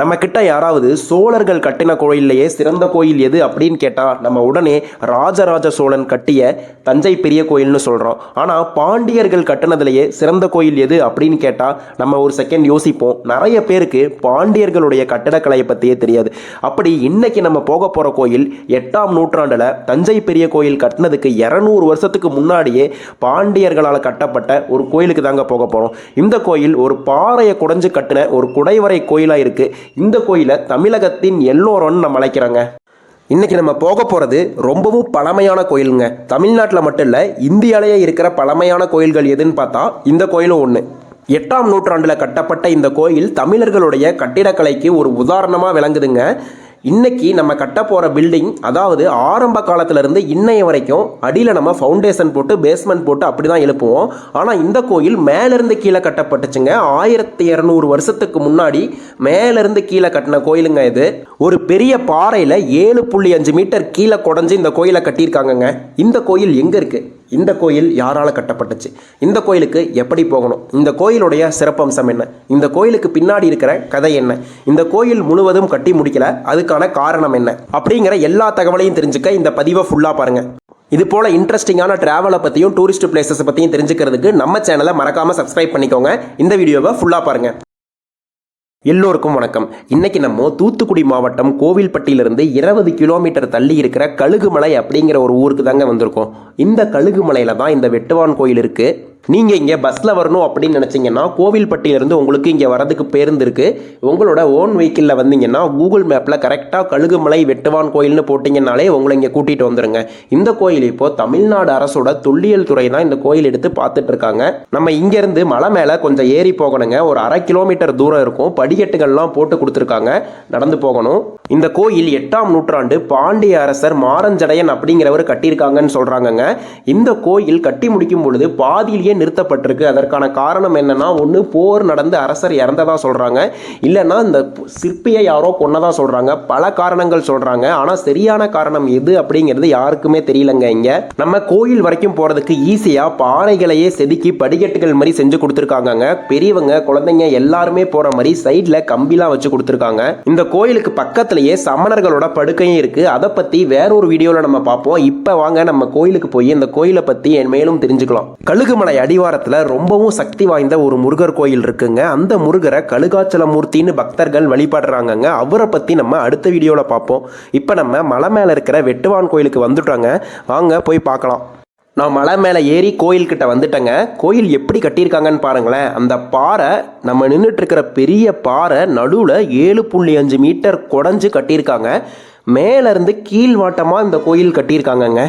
நம்ம கிட்ட யாராவது சோழர்கள் கட்டின கோயில்லையே சிறந்த கோயில் எது அப்படின்னு கேட்டால் நம்ம உடனே ராஜராஜ சோழன் கட்டிய தஞ்சை பெரிய கோயில்னு சொல்கிறோம் ஆனால் பாண்டியர்கள் கட்டினதுலேயே சிறந்த கோயில் எது அப்படின்னு கேட்டால் நம்ம ஒரு செகண்ட் யோசிப்போம். நிறைய பேருக்கு பாண்டியர்களுடைய கட்டடக்கலையை பற்றியே தெரியாது. அப்படி இன்னைக்கு நம்ம போக போகிற கோயில் எட்டாம் நூற்றாண்டில் தஞ்சை பெரிய கோயில் கட்டினதுக்கு இரநூறு வருஷத்துக்கு முன்னாடியே பாண்டியர்களால் கட்டப்பட்ட ஒரு கோயிலுக்கு தாங்க போக போகிறோம் இந்த கோயில் ஒரு பாறையை குடைஞ்சு கட்டின ஒரு குடைவரை கோயிலாக இருக்குது இந்த கோயிலை தமிழகத்தின் எல்லோரோன்னு நம்ம அழைக்கிறாங்க. இன்னைக்கு நம்ம போக போகிறது ரொம்பவும் பழமையான கோயிலுங்க. தமிழ்நாட்டில் மட்டும் இல்லை இந்தியாவிலேயே இருக்கிற பழமையான கோயில்கள் எதுன்னு பார்த்தா இந்த கோயிலும் ஒன்று எட்டாம் நூற்றாண்டில் கட்டப்பட்ட இந்த கோயில் தமிழர்களுடைய கட்டிடக்கலைக்கு ஒரு உதாரணமாக விளங்குதுங்க. இன்னைக்கு நம்ம கட்ட போகிற பில்டிங் அதாவது ஆரம்ப காலத்திலிருந்து இன்னைய வரைக்கும் அடியில் நம்ம ஃபவுண்டேஷன் போட்டு பேஸ்மெண்ட் போட்டு அப்படி தான் எழுப்புவோம். ஆனால் இந்த கோயில் மேலேருந்து கீழே கட்டப்பட்டுச்சுங்க. ஆயிரத்தி இரநூறு வருஷத்துக்கு முன்னாடி மேலேருந்து கீழே கட்டின கோயிலுங்க இது. ஒரு பெரிய பாறையில் ஏழு புள்ளி அஞ்சு மீட்டர் கீழே குடஞ்சி இந்த கோயிலை கட்டியிருக்காங்கங்க. இந்த கோயில் எங்கே இருக்குது இந்த கோயில் யாரால் கட்டப்பட்டுச்சு? இந்த கோயிலுக்கு எப்படி போகணும்? இந்த கோயிலுடைய சிறப்பம்சம் என்ன? இந்த கோயிலுக்கு பின்னாடி இருக்கிற கதை என்ன? இந்த கோயில் முழுவதும் கட்டி முடிக்கல அதுக்கான காரணம் என்ன? அப்படிங்கிற எல்லா தகவலையும் தெரிஞ்சுக்க இந்த பதிவை ஃபுல்லாக பாருங்கள் இது போல இன்ட்ரெஸ்டிங்கான டிராவலை பற்றியும் டூரிஸ்ட் பிளேசஸ் பற்றியும் தெரிஞ்சுக்கிறதுக்கு நம்ம சேனலை மறக்காமல் சப்ஸ்கிரைப் பண்ணிக்கோங்க. இந்த வீடியோவை ஃபுல்லாக பாருங்கள் எல்லோருக்கும் வணக்கம். இன்னைக்கு நம்ம தூத்துக்குடி மாவட்டம் கோவில்பட்டியிலிருந்து இருபது கிலோமீட்டர் தள்ளி இருக்கிற கழுகுமலை அப்படிங்கிற ஒரு ஊருக்கு தாங்க வந்திருக்கோம். இந்த கழுகுமலையில் தான் இந்த வெட்டுவான் கோயில் இருக்குது நீங்கள் இங்கே பஸ்ஸில் வரணும் அப்படின்னு நினச்சிங்கன்னா கோவில்பட்டியிலேருந்து உங்களுக்கு இங்கே வரதுக்கு பேருந்து இருக்குது உங்களோட ஓன் வெஹிக்கிளில் வந்தீங்கன்னா கூகுள் மேப்பில் கரெக்டாக கழுகுமலை வெட்டுவான் கோயில்னு போட்டிங்கனாலே உங்களை இங்கே கூட்டிகிட்டு வந்துருங்க. இந்த கோயில் இப்போது தமிழ்நாடு அரசோட தொல்லியல் துறை தான் இந்த கோயில் எடுத்து பார்த்துட்டு இருக்காங்க. நம்ம இங்கேருந்து மலை மேலே கொஞ்சம் ஏறி போகணுங்க. ஒரு அரை கிலோமீட்டர் தூரம் இருக்கும். படிக்கட்டுகள்லாம் போட்டு கொடுத்துருக்காங்க. நடந்து போகணும். இந்த கோயில் எட்டாம் நூற்றாண்டு பாண்டிய அரசர் மாரஞ்சடையன் அப்படிங்கிறவர் கட்டியிருக்காங்கன்னு சொல்கிறாங்கங்க இந்த கோயில் கட்டி முடிக்கும் பொழுது பாதியிலேயே நிறுத்தப்பட்டிருக்கு. அதற்கான காரணம் என்னென்னா ஒன்று போர் நடந்து அரசர் இறந்ததா சொல்கிறாங்க இல்லைன்னா இந்த சிற்பியை யாரோ கொன்னதாக சொல்கிறாங்க பல காரணங்கள் சொல்கிறாங்க ஆனால் சரியான காரணம் எது அப்படிங்கிறது யாருக்குமே தெரியலங்க இங்கே. நம்ம கோயில் வரைக்கும் போகிறதுக்கு ஈஸியாக பாறைகளையே செதுக்கி படிக்கட்டுகள் மாதிரி செஞ்சு கொடுத்துருக்காங்க பெரியவங்க குழந்தைங்க எல்லாருமே போகிற மாதிரி சைடில் கம்பிலாம் வச்சு கொடுத்துருக்காங்க. இந்த கோயிலுக்கு பக்கத்துலேயே சமணர்களோட படுக்கையும் இருக்குது அதை பற்றி வேற ஒரு வீடியோவில் நம்ம பார்ப்போம். இப்போ வாங்க நம்ம கோயிலுக்கு போய் இந்த கோயிலை பற்றி மேலும் தெரிஞ்சுக்கலாம். கழுகுமலை அடிவாரத்தில் ரொம்பவும் சக்தி வாய்ந்த ஒரு முருகர் கோயில் இருக்குங்க. அந்த முருகரை கழுகாச்சல மூர்த்தின்னு பக்தர்கள் வழிபடுறாங்கங்க. அவரை பற்றி நம்ம அடுத்த வீடியோவில் பார்ப்போம். இப்போ நம்ம மலை மேலே இருக்கிற வெட்டுவான் கோயிலுக்கு வந்துட்டோங்க. வாங்க போய் பார்க்கலாம். நான் மலை மேலே ஏறி கோயில்கிட்ட வந்துட்டேங்க. கோயில் எப்படி கட்டியிருக்காங்கன்னு பாருங்களேன். அந்த பாறை நம்ம நின்றுட்டு இருக்கிற பெரிய பாறை நடுவில் ஏழு புள்ளி அஞ்சு மீட்டர் குடஞ்சு கட்டியிருக்காங்க. மேலேருந்து கீழ்வாட்டமாக இந்த கோயில் கட்டியிருக்காங்கங்க.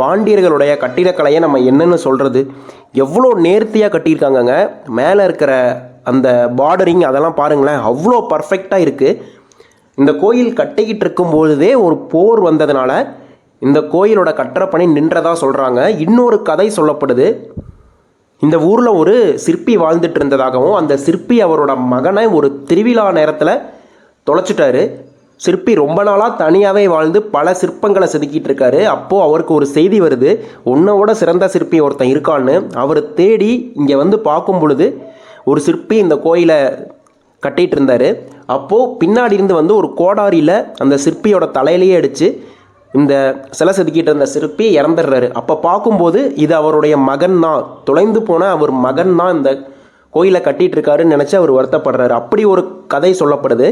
பாண்டியர்களுடைய கட்டிடக்கலையை நம்ம என்னென்னு சொல்கிறது எவ்வளோ நேர்த்தியாக கட்டியிருக்காங்கங்க. மேலே இருக்கிற அந்த பார்டரிங் அதெல்லாம் பாருங்களேன் அவ்வளோ பர்ஃபெக்டாக இருக்குது இந்த கோயில் கட்டிக்கிட்டு இருக்கும்பொழுதே ஒரு போர் வந்ததுனால இந்த கோயிலோட கட்டுற பணி நின்றதா சொல்கிறாங்க இன்னொரு கதை சொல்லப்படுது. இந்த ஊரில் ஒரு சிற்பி வாழ்ந்துட்டு இருந்ததாகவும் அந்த சிற்பி அவரோட மகனை ஒரு திருவிழா நேரத்தில் தொலைச்சிட்டாரு. சிற்பி ரொம்ப நாளாக தனியாகவே வாழ்ந்து பல சிற்பங்களை செதுக்கிட்டு இருக்காரு. அப்போது அவருக்கு ஒரு செய்தி வருது. உன்னோட சிறந்த சிற்பி ஒருத்தன் இருக்கான்னு. அவர் தேடி இங்கே வந்து பார்க்கும் பொழுது ஒரு சிற்பி இந்த கோயிலை கட்டிகிட்டு இருந்தார். அப்போது பின்னாடி இருந்து வந்து ஒரு கோடாரியில் அந்த சிற்பியோட தலையிலேயே அடித்து இந்த சிலை செதுக்கிட்டு இருந்த சிற்பி இறந்துடுறாரு. அப்போ பார்க்கும்போது இது அவருடைய மகன் தான். தொலைந்து போன அவர் மகன் தான் இந்த கோயிலை கட்டிட்டு இருக்காருன்னு நினச்சி அவர் வருத்தப்படுறாரு. அப்படி ஒரு கதை சொல்லப்படுது.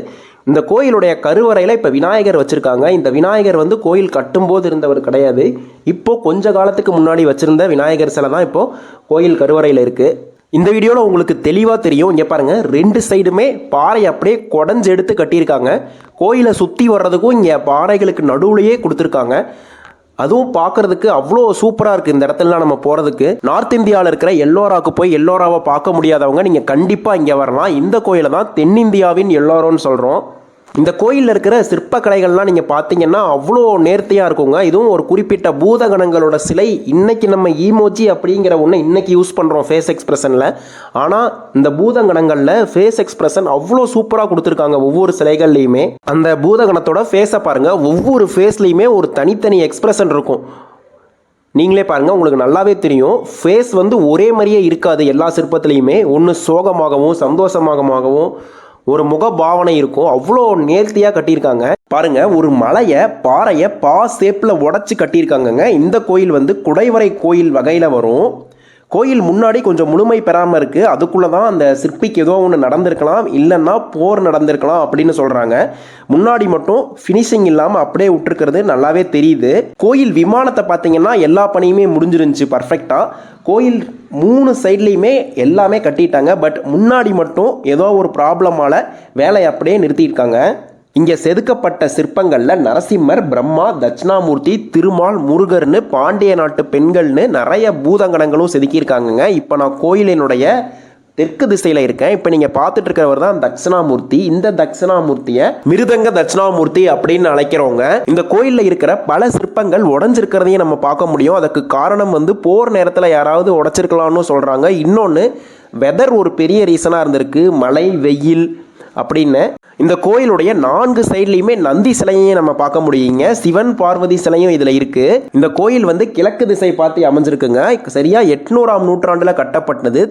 இந்த கோயிலுடைய கருவறையில் இப்போ விநாயகர் வச்சுருக்காங்க. இந்த விநாயகர் வந்து கோயில் கட்டும்போது இருந்தவர் கிடையாது. இப்போது கொஞ்ச காலத்துக்கு முன்னாடி வச்சுருந்த விநாயகர் சிலை தான் இப்போது கோயில் கருவறையில் இருக்குது இந்த வீடியோவில் உங்களுக்கு தெளிவாக தெரியும். இங்கே பாருங்கள் ரெண்டு சைடுமே பாறை அப்படியே குடஞ்செடுத்து கட்டியிருக்காங்க. கோயிலை சுற்றி வர்றதுக்கும் இங்கே பாறைகளுக்கு நடுவுலையே கொடுத்துருக்காங்க. அதுவும் பார்க்கறதுக்கு அவ்வளோ சூப்பராக இருக்குது இந்த இடத்துலலாம் நம்ம போகிறதுக்கு நார்த் இந்தியாவில் இருக்கிற எல்லோராவுக்கு போய் எல்லோராவை பார்க்க முடியாதவங்க நீங்கள் கண்டிப்பாக இங்கே வரலாம். இந்த கோயிலை தான் தென்னிந்தியாவின் எல்லோரோன்னு சொல்கிறோம் இந்த கோயிலில் இருக்கிற சிற்பக்கலைகள்லாம் நீங்கள் பார்த்தீங்கன்னா அவ்வளோ நேர்த்தியாக இருக்குங்க. இதுவும் ஒரு குறிப்பிட்ட பூதகணங்களோட சிலை. இன்னைக்கு நம்ம ஈமோஜி அப்படிங்கிற ஒன்று இன்னைக்கு யூஸ் பண்ணுறோம் ஃபேஸ் எக்ஸ்பிரஷனில் ஆனால் இந்த பூதகணங்களில் ஃபேஸ் எக்ஸ்பிரஷன் அவ்வளோ சூப்பராக கொடுத்துருக்காங்க ஒவ்வொரு சிலைகள்லையுமே. அந்த பூதகணத்தோட ஃபேஸை பாருங்கள் ஒவ்வொரு ஃபேஸ்லையுமே ஒரு தனித்தனி எக்ஸ்பிரஷன் இருக்கும். நீங்களே பாருங்கள் உங்களுக்கு நல்லாவே தெரியும். ஃபேஸ் வந்து ஒரே மாதிரியே இருக்காது எல்லா சிற்பத்துலேயுமே. ஒன்று சோகமாகவும் சந்தோஷமாகவும் ஒரு முக பாவனை இருக்கும் அவ்வளோ நேர்த்தியாக கட்டியிருக்காங்க. பாருங்க ஒரு மலையை பாறையை பா சேப்பில் உடச்சி கட்டியிருக்காங்கங்க. இந்த கோயில் வந்து குடைவரை கோயில் வகையில் வரும். கோயில் முன்னாடி கொஞ்சம் முழுமை பெறாமல் இருக்குது அதுக்குள்ளே தான் அந்த சிற்பிக்கு ஏதோ ஒன்று நடந்திருக்கலாம் இல்லைன்னா போர் நடந்திருக்கலாம் அப்படின்னு சொல்கிறாங்க முன்னாடி மட்டும் ஃபினிஷிங் இல்லாமல் அப்படியே விட்டுருக்கிறது நல்லாவே தெரியுது. கோயில் விமானத்தை பார்த்தீங்கன்னா எல்லா பணியுமே முடிஞ்சிருந்துச்சு பர்ஃபெக்டாக கோயில் மூணு சைட்லேயுமே எல்லாமே கட்டிட்டாங்க. பட் முன்னாடி மட்டும் ஏதோ ஒரு ப்ராப்ளமால் வேலையை அப்படியே நிறுத்தியிருக்காங்க. இங்கே செதுக்கப்பட்ட சிற்பங்களில் நரசிம்மர் பிரம்மா தட்சிணாமூர்த்தி திருமால் முருகர்னு பாண்டிய நாட்டு பெண்கள்னு நிறைய பூதங்கணங்களும் செதுக்கியிருக்காங்கங்க. இப்போ நான் கோயிலினுடைய தெற்கு திசையில் இருக்கேன். இப்போ நீங்கள் பார்த்துட்டு இருக்கிறவர் தான் தட்சிணாமூர்த்தி. இந்த தட்சிணாமூர்த்தியை மிருதங்க தட்சிணாமூர்த்தி அப்படின்னு அழைக்கிறவங்க. இந்த கோயிலில் இருக்கிற பல சிற்பங்கள் உடஞ்சிருக்கிறதையும் நம்ம பார்க்க முடியும். அதுக்கு காரணம் வந்து போர் நேரத்தில் யாராவது உடச்சிருக்கலாம்னு சொல்கிறாங்க இன்னொன்று வெதர் ஒரு பெரிய ரீசனாக இருந்திருக்கு. மழை வெயில் அப்படின்னு இந்த கோயிலுடைய நான்கு சைட்லையுமே நந்தி சிலையையும் நம்ம பார்க்க முடியுங்க. சிவன் பார்வதி சிலையும் இதில் இருக்கு. இந்த கோயில் வந்து கிழக்கு திசை பார்த்து அமைஞ்சிருக்குங்க. சரியா எட்நூறாம் நூற்றாண்டில் கட்டப்பட்டது.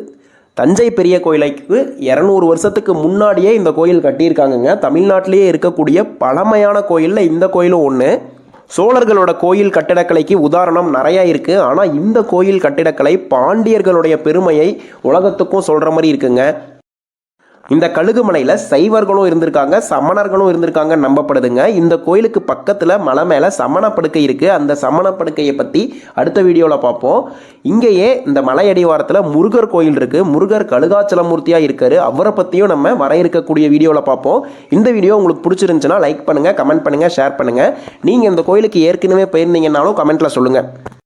தஞ்சை பெரிய கோயிலுக்கு இரநூறு வருஷத்துக்கு முன்னாடியே இந்த கோயில் கட்டியிருக்காங்கங்க. தமிழ்நாட்டிலேயே இருக்கக்கூடிய பழமையான கோயிலில் இந்த கோயிலும் ஒன்று சோழர்களோட கோயில் கட்டிடக்கலைக்கு உதாரணம் நிறையா இருக்குது ஆனால் இந்த கோயில் கட்டிடக்கலை பாண்டியர்களுடைய பெருமையை உலகத்துக்கும் சொல்கிற மாதிரி இருக்குங்க. இந்த கழுகுமலையில் சைவர்களும் இருந்திருக்காங்க சமணர்களும் இருந்திருக்காங்க நம்பப்படுதுங்க. இந்த கோயிலுக்கு பக்கத்தில் மலை மேலே சமண படுக்கை இருக்குது அந்த சமண படுக்கையை பற்றி அடுத்த வீடியோவில் பார்ப்போம். இங்கேயே இந்த மலை அடிவாரத்தில் முருகர் கோயில் இருக்குது முருகர் கழுகாச்சலமூர்த்தியாக இருக்கார். அவரை பற்றியும் நம்ம வர இருக்கக்கூடிய வீடியோவில் பார்ப்போம். இந்த வீடியோ உங்களுக்கு பிடிச்சிருந்துச்சுன்னா லைக் பண்ணுங்கள் கமெண்ட் பண்ணுங்கள் ஷேர் பண்ணுங்கள் நீங்கள் இந்த கோயிலுக்கு ஏற்கனவே போயிருந்தீங்கன்னாலும் கமெண்ட்டில் சொல்லுங்கள்